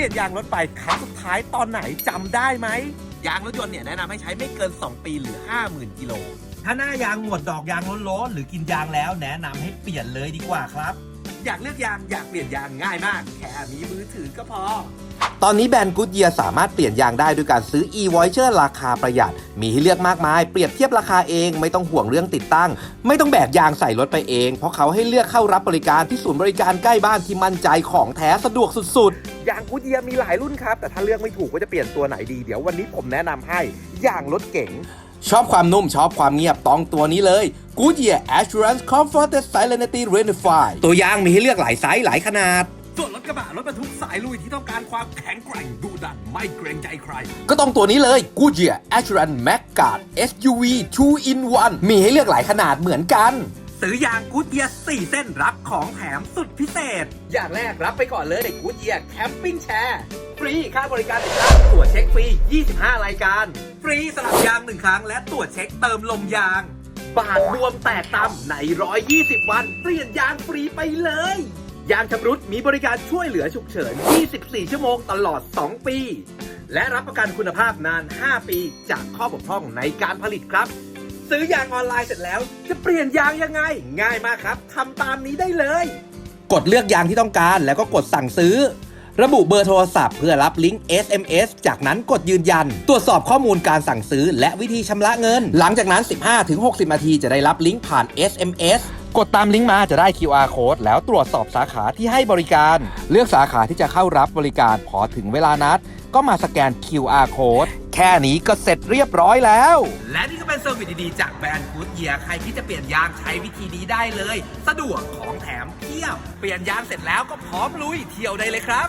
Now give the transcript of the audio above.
ลี่ยนยางรถไปครั้งสุดท้ายตอนไหนจำได้ไหม ยางรถยนต์เนี่ยแนะนำให้ใช้ไม่เกิน 2 ปีหรือ 50,000กิโล ถ้าหน้ายางหมดดอกยางโล้นๆหรือกินยางแล้วแนะนำให้เปลี่ยนเลยดีกว่าครับ อยากเลือกยางอยากเปลี่ยนยางง่ายมาก แค่มีมือถือก็พอ ตอนนี้แบรนด์กู d เยียสามารถเปลี่ยนยางได้ด้วยการซื้อ e-voucher ราคาประหยัด มีให้เลือกมากมาย เปรียบเทียบราคาเอง ไม่ต้องห่วงเรื่องติดตั้ง ไม่ต้องแบกยางใส่รถไปเอง เพราะเขาให้เลือกเข้ารับบริการที่ศูนย์บริการใกล้บ้านที่มั่นใจของแท้สะดวกสุดๆ ยางกูดเยียมีหลายรุ่นครับ แต่ถ้าเลือกไม่ถูกว่าจะเปลี่ยนตัวไหนดี เดี๋ยววันนี้ผมแนะนำให้ยางรถเก๋ง ชอบความนุ่มชอบความเงียบต้องตัวนี้เลย Goodyear Assurance Comfort Serenity Reunify ตัวยางมีให้เลือกหลายไซส์หลายขนาด ส่วนรถกระบะรถบรรทุกสายลุยที่ต้องการความแข็งแกร่งดุดันไม่เกรงใจใคร ก็ต้องตัวนี้เลย Goodyear Assurance Max Guard SUV 2 in 1มีให้เลือกหลายขนาดเหมือนกันซื้อยางกูดเยียร์4เส้นรับของแถมสุดพิเศษ อย่างแรกรับไปก่อนเลยในกูดเยียแคมปิ้งแชร์ฟรีค่าบริการติดตั้งตรวจเช็คฟรี 25 รายการ ฟรีสลับยางหนึ่งครั้ง และตรวจเช็คเติมลมยาง บาทรวมแตกต่ำใน 120 วัน เปลี่ยนยางฟรีไปเลย ยางชำรุดมีบริการช่วยเหลือฉุกเฉิน 24 ชั่วโมงตลอด 2 ปี และรับประกันคุณภาพนาน 5 ปี จากข้อบกพร่องในการผลิตครับ ซื้อยางออนไลน์เสร็จแล้ว จะเปลี่ยนยางยังไง ง่ายมากครับทำตามนี้ได้เลย กดเลือกยางที่ต้องการแล้วก็กดสั่งซื้อ ระบุเบอร์โทรศัพท์เพื่อรับลิงก์ SMS จากนั้นกดยืนยัน ตรวจสอบข้อมูลการสั่งซื้อ และวิธีชำระเงิน หลังจากนั้น 15-60นาทีจะได้รับลิงก์ผ่าน SMS กดตามลิงก์มาจะได้ QR code แล้วตรวจสอบสาขาที่ให้บริการ เลือกสาขาที่จะเข้ารับบริการพอถึงเวลานัด ก็มาสแกน QR code แค่นี้ก็เสร็จเรียบร้อยแล้ว และนี่ก็เป็นเซอร์วิสดีๆ จากแบรนด์กูดเยียใครที่จะเปลี่ยนยางใช้วิธีนี้ได้เลย สะดวกของแถมเพียบ เปลี่ยนยางเสร็จแล้วก็พร้อมลุยเที่ยวได้เลยครับ